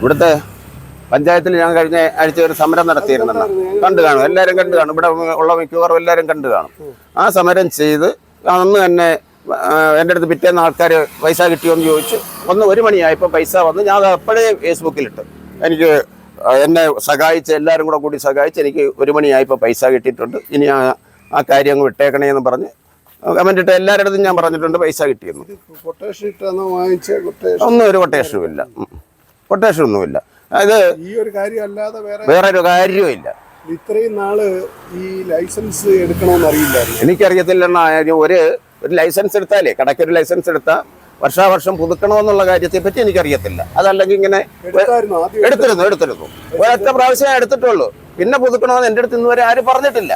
ഇവിടുത്തെ പഞ്ചായത്തിൽ ഞാൻ കഴിഞ്ഞ ആഴ്ച ഒരു സമരം നടത്തിയിരുന്നല്ലോ. കണ്ടു കാണും. എല്ലാവരും കണ്ടു കാണും. ഇവിടെ ഉള്ള മിക്കവാറും എല്ലാവരും കണ്ടു കാണും. ആ സമരം ചെയ്ത് അന്ന് തന്നെ എന്റെ അടുത്ത് പിറ്റേന്ന് ആൾക്കാർ പൈസ കിട്ടിയോന്ന് ചോദിച്ചു ഒന്ന് ഒരു മണിയായപ്പോൾ പൈസ വന്ന് ഞാൻ അപ്പോഴേ ഫേസ്ബുക്കിലിട്ട്. എനിക്ക് എന്നെ സഹായിച്ച് എല്ലാവരും കൂടെ കൂടി സഹായിച്ച് എനിക്ക് ഒരു മണിയായപ്പോൾ പൈസ കിട്ടിയിട്ടുണ്ട്. ഇനി ആ കാര്യം അങ്ങ് വിട്ടേക്കണേ എന്ന് പറഞ്ഞ് കമന്റ് ഇട്ട് എല്ലാവരുടെ ഞാൻ പറഞ്ഞിട്ടുണ്ട് പൈസ കിട്ടിയെന്ന്. ഒന്നും ഒരു കൊട്ടേഷനും ഇല്ല. കൊട്ടേഷൻ ഒന്നുമില്ല അത് ഈ ഒരു കാര്യം അല്ലാതെ വേറെ ഒരു കാര്യവും ഇല്ല. ഇത്രയും നാൾ ഈ ലൈസൻസ് എടുക്കണമെന്ന് അറിയില്ലായിരുന്നു. എനിക്കറിയത്തില്ലെന്ന കാര്യം ഒരു ഒരു ലൈസൻസ് എടുത്താലേ കടയ്ക്കൊരു ലൈസൻസ് എടുത്താൽ വർഷാവർഷം പുതുക്കണമെന്നുള്ള കാര്യത്തെ പറ്റി എനിക്കറിയത്തില്ല. അതല്ലെങ്കിൽ ഇങ്ങനെ എടുത്തിരുന്നു എടുത്തിരുന്നു. ഒരൊറ്റ പ്രാവശ്യം എടുത്തിട്ടുള്ളൂ. പിന്നെ പുതുക്കണമെന്ന് എന്റെ അടുത്ത് ഇന്നുവരെ ആരും പറഞ്ഞിട്ടില്ല.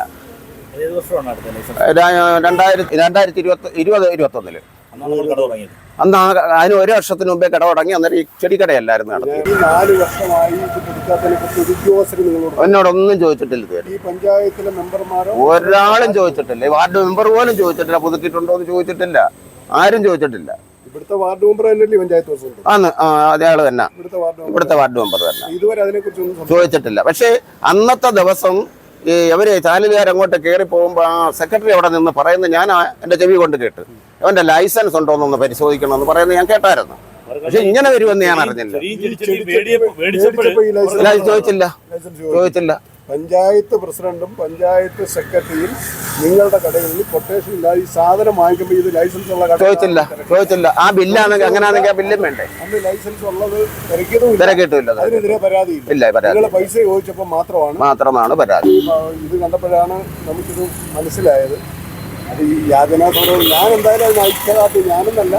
രണ്ടായിരത്തി രണ്ടായിരത്തി ഇരുപത്തി ഇരുപത് ഇരുപത്തൊന്നിൽ. കട തുടങ്ങിയത്. അന്ന് ആ അതിന് ഒരു വർഷത്തിന് മുമ്പേ കട തുടങ്ങി അന്നേരം ഈ ചെടിക്കടയല്ലായിരുന്നു നടത്തിയത്. എന്നോടൊന്നും ചോദിച്ചിട്ടില്ല ഈ പഞ്ചായത്തിലെ മെമ്പർമാരോ? ഒരാളും ചോദിച്ചിട്ടില്ല. വാർഡ് മെമ്പർ പോലും ചോദിച്ചിട്ടില്ല പുതുക്കിയിട്ടുണ്ടോ എന്ന് ചോദിച്ചിട്ടില്ല. ആരും ചോദിച്ചിട്ടില്ല. ഇവിടുത്തെ വാർഡ് മെമ്പർ തന്നെയല്ലേ പഞ്ചായത്ത് പ്രസിഡന്റ്? അയാൾ തന്നെ. ഇവിടുത്തെ വാർഡ് മെമ്പർ വാർഡ് മെമ്പർ തന്നെ. ഇതുവരെ ചോദിച്ചിട്ടില്ല. പക്ഷേ അന്നത്തെ ദിവസം ഈ അവർ ചാനലുകാർ അങ്ങോട്ട് കയറി പോകുമ്പോൾ ആ സെക്രട്ടറി അവിടെ നിന്ന് പറയുന്നത് ഞാൻ എന്റെ എന്റെ ചെവി കൊണ്ട് കേട്ട്. അവന്റെ ലൈസൻസ് ഉണ്ടോ എന്നൊന്ന് പരിശോധിക്കണമെന്ന് പറയുന്നത് ഞാൻ കേട്ടായിരുന്നു. പക്ഷെ ഇങ്ങനെ വരുമെന്ന് ഞാൻ അറിഞ്ഞില്ല. ചോദിച്ചില്ല. ലൈസൻസ് ചോദിച്ചില്ല. പഞ്ചായത്ത് പ്രസിഡന്റും പഞ്ചായത്ത് സെക്രട്ടറിയും നിങ്ങളുടെ കടകളിൽ കൊട്ടേഷൻ ഇല്ലാതെ ഈ സാധനം വാങ്ങിക്കുമ്പോൾ ഇത് ലൈസൻസ് ഉള്ള ചോദിച്ചില്ല ചോദിച്ചില്ല. ആ ബില്ലാണെങ്കിൽ അങ്ങനെയാണെങ്കിൽ ആ ബില്ലും വേണ്ടേ? അന്ന് ലൈസൻസ് ഉള്ളത് തിരക്കിട്ടില്ല അതിനെതിരെ പരാതി ഇല്ല. പരാതി നിങ്ങൾ പൈസ ചോദിച്ചപ്പോൾ മാത്രമാണ് മാത്രമാണ് പരാതി. ഇത് കണ്ടപ്പോഴാണ് നമുക്കിത് മനസ്സിലായത്. അത് ഈ യാതനാ ഞാൻ എന്തായാലും അത് ഐക്യദാർഢ്യം ഞാനെന്നല്ല.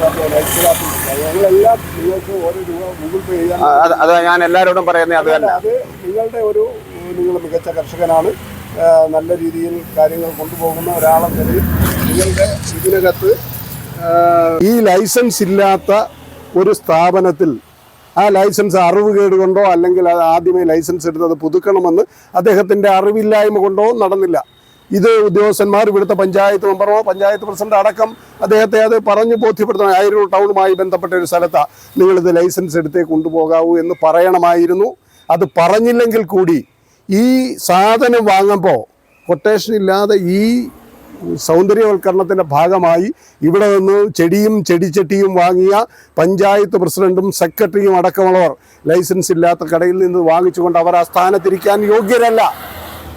പാർട്ടിയാണ് ഐക്യദാർഢ്യം ഞങ്ങളെല്ലാം നിങ്ങൾക്ക് ഓരോ രൂപ ഗൂഗിൾ പേ ചെയ്യാൻ അത് ഞാൻ എല്ലാവരോടും പറയുന്നത് അത് തന്നെ. അത് നിങ്ങളുടെ ഒരു നിങ്ങൾ മികച്ച കർഷകനാണ്. നല്ല രീതിയിൽ കാര്യങ്ങൾ കൊണ്ടുപോകുന്ന ഒരാളെന്ന നിലയിൽ നിങ്ങളുടെ ഇതിനകത്ത് ഈ ലൈസൻസ് ഇല്ലാത്ത ഒരു സ്ഥാപനത്തിൽ ആ ലൈസൻസ് അറിവ് കേട് കൊണ്ടോ അല്ലെങ്കിൽ അത് ആദ്യമേ ലൈസൻസ് എടുത്തത് പുതുക്കണമെന്ന് അദ്ദേഹത്തിന്റെ അറിവില്ലായ്മ കൊണ്ടോ നടന്നില്ല. ഇത് ഉദ്യോഗസ്ഥന്മാർ ഇവിടുത്തെ പഞ്ചായത്ത് മെമ്പറോ പഞ്ചായത്ത് പ്രസിഡന്റ് അടക്കം അദ്ദേഹത്തെ അത് പറഞ്ഞു ബോധ്യപ്പെടുത്തണം. ആയിരൂർ ടൗണുമായി ബന്ധപ്പെട്ട ഒരു സ്ഥലത്താണ് നിങ്ങളിത് ലൈസൻസ് എടുത്തേ കൊണ്ടുപോകാവൂ എന്ന് പറയണമായിരുന്നു. അത് പറഞ്ഞില്ലെങ്കിൽ കൂടി ഈ സാധനം വാങ്ങുമ്പോൾ കൊട്ടേഷൻ ഇല്ലാതെ ഈ സൗന്ദര്യവൽക്കരണത്തിന്റെ ഭാഗമായി ഇവിടെ നിന്ന് ചെടിയും ചെടിച്ചട്ടിയും വാങ്ങിയ പഞ്ചായത്ത് പ്രസിഡന്റും സെക്രട്ടറിയും അടക്കമുള്ളവർ ലൈസൻസ് ഇല്ലാത്ത കടയിൽ നിന്ന് വാങ്ങിച്ചുകൊണ്ട് അവർ ആ സ്ഥാനത്തിരിക്കാൻ യോഗ്യരല്ല.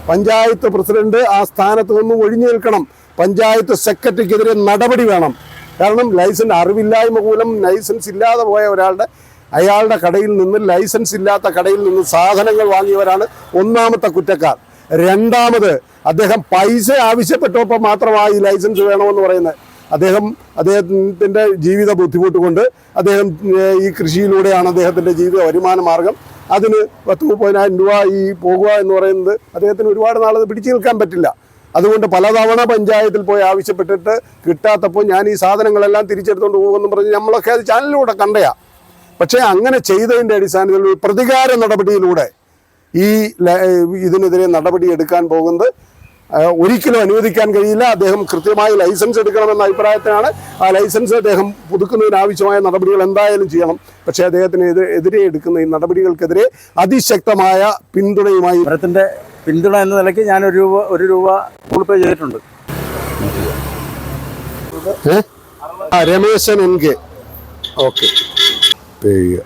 പഞ്ചായത്ത് പ്രസിഡന്റ് ആ സ്ഥാനത്ത് നിന്ന് ഒഴിഞ്ഞു നിൽക്കണം. പഞ്ചായത്ത് സെക്രട്ടറിക്കെതിരെ നടപടി വേണം. കാരണം ലൈസൻസ് അറിവില്ലായ്മ മൂലം ലൈസൻസ് ഇല്ലാതെ പോയ ഒരാളുടെ അയാളുടെ കടയിൽ നിന്ന് ലൈസൻസ് ഇല്ലാത്ത കടയിൽ നിന്ന് സാധനങ്ങൾ വാങ്ങിയവരാണ് ഒന്നാമത്തെ കുറ്റക്കാർ. രണ്ടാമത് അദ്ദേഹം പൈസ ആവശ്യപ്പെട്ടപ്പോൾ മാത്രമാണ് ഈ ലൈസൻസ് വേണമെന്ന് പറയുന്നത്. അദ്ദേഹം അദ്ദേഹത്തിന്റെ ജീവിത ബുദ്ധിമുട്ട് കൊണ്ട് അദ്ദേഹം ഈ കൃഷിയിലൂടെയാണ് അദ്ദേഹത്തിന്റെ ജീവിത വരുമാന മാർഗം അതിന് പത്ത് മുപ്പതിനായിരം രൂപ ഈ പോകുക എന്ന് പറയുന്നത് അദ്ദേഹത്തിന് ഒരുപാട് നാളത് പിടിച്ചു നിൽക്കാൻ പറ്റില്ല. അതുകൊണ്ട് പലതവണ പഞ്ചായത്തിൽ പോയി ആവശ്യപ്പെട്ടിട്ട് കിട്ടാത്തപ്പോൾ ഞാൻ ഈ സാധനങ്ങളെല്ലാം തിരിച്ചെടുത്തുകൊണ്ട് പോകുമെന്ന് പറഞ്ഞ് നമ്മളൊക്കെ അത് ചാനലിലൂടെ കണ്ടയാ. പക്ഷേ അങ്ങനെ ചെയ്തതിന്റെ അടിസ്ഥാനത്തിൽ പ്രതികാര നടപടിയിലൂടെ ഈ ഇതിനെതിരെ നടപടി എടുക്കാൻ പോകുന്നത് ഒരിക്കലും അനുവദിക്കാൻ കഴിയില്ല. അദ്ദേഹം കൃത്യമായി ലൈസൻസ് എടുക്കണമെന്ന അഭിപ്രായത്തിനാണ് ആ ലൈസൻസ് അദ്ദേഹം പുതുക്കുന്നതിനാവശ്യമായ നടപടികൾ എന്തായാലും ചെയ്യണം. പക്ഷേ അദ്ദേഹത്തിന് എതിരെ എടുക്കുന്ന ഈ നടപടികൾക്കെതിരെ അതിശക്തമായ പിന്തുണയുമായി ഭരത്തിന്റെ പിന്തുണ എന്ന നിലയ്ക്ക് ഞാൻ ഒരു രൂപ ഒരു രൂപ ഗൂഗിൾ പേ ചെയ്തിട്ടുണ്ട്? Rameshan N K. Okay. Pay ചെയ്യുക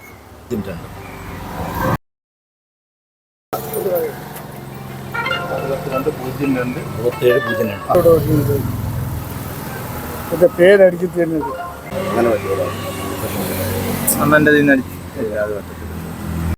പൂജ്യം രണ്ട് ഇരുപത്തേഴ് പൂജ്യം രണ്ട് എന്റെ പേരടിച്ച് തരുന്നത്. അങ്ങനെ അന്നെന്റെ അടിച്ച് അത് പറ്റത്തില്ല